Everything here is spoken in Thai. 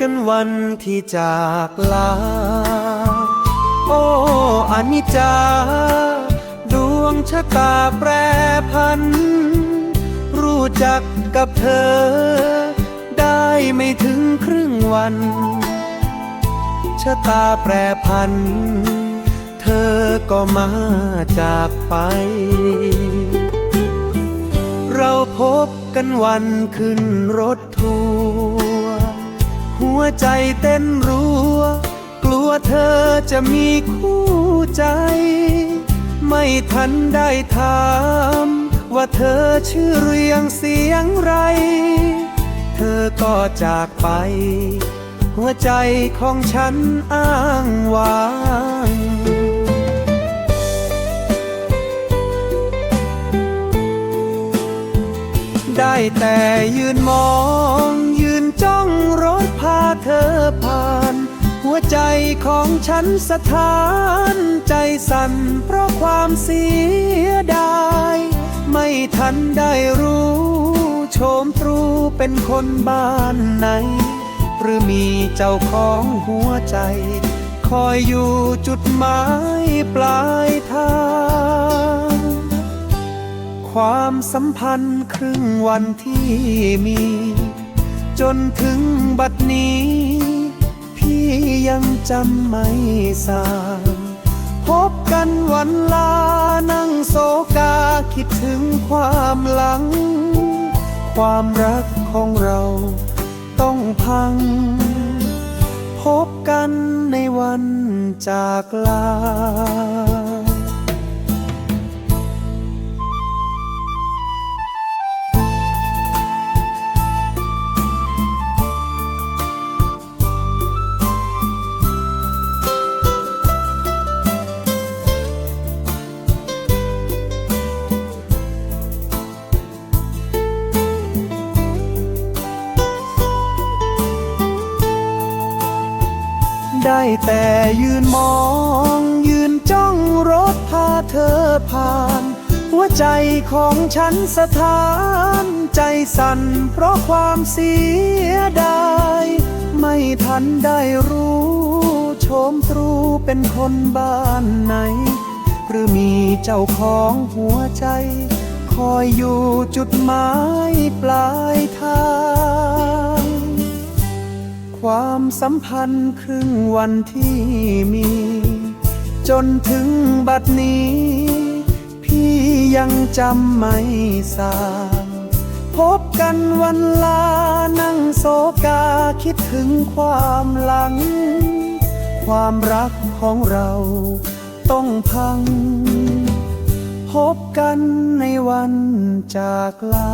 กันวันที่จากลา โอ้อนิจจา ดวงชะตาแปรพัน รู้จักกับเธอ ได้ไม่ถึงครึ่งวัน ชะตาแปรพัน เธอก็มาจากไป เราพบกันวันขึ้นรถทัวร์ หัวใจเต้นรัว กลัวเธอจะมีคู่ใจ ไม่ทันได้ถาม ว่าเธอชื่อเรียงเสียงไร เธอก็จากไป หัวใจของฉันอ้างว้างได้แต่ยืนมอง เธอผ่าน หัวใจของฉันสถาน ใจสั่นเพราะความเสียดาย ไม่ทันได้รู้โฉมตรูเป็นคนบ้านไหน หรือมีเจ้าของหัวใจ คอยอยู่จุดหมายปลายทางความสัมพันธ์ครึ่งวันที่มี จนถึงบัดนี้ พี่ยังจำไม่สางพบกันวันลานั่งโศกาคิดถึงความหลัง ความรักของเราต้องพัง พบกันในวันจากลา ได้แต่ยืนมอง ยืนจ้องรถพาเธอผ่าน หัวใจของฉันสถาน ใจสั่นเพราะความเสียดาย ไม่ทันได้รู้โฉมตรูเป็นคนบ้านไหน หรือมีเจ้าของหัวใจ คอยอยู่จุดหมายปลายทาง ความสัมพันธ์ครึ่งวันที่มี จนถึงบัดนี้ พี่ยังจำไม่สางพบกันวันลานั่งโศกาคิดถึงความหลัง ความรักของเราต้องพัง พบกันในวันจากลา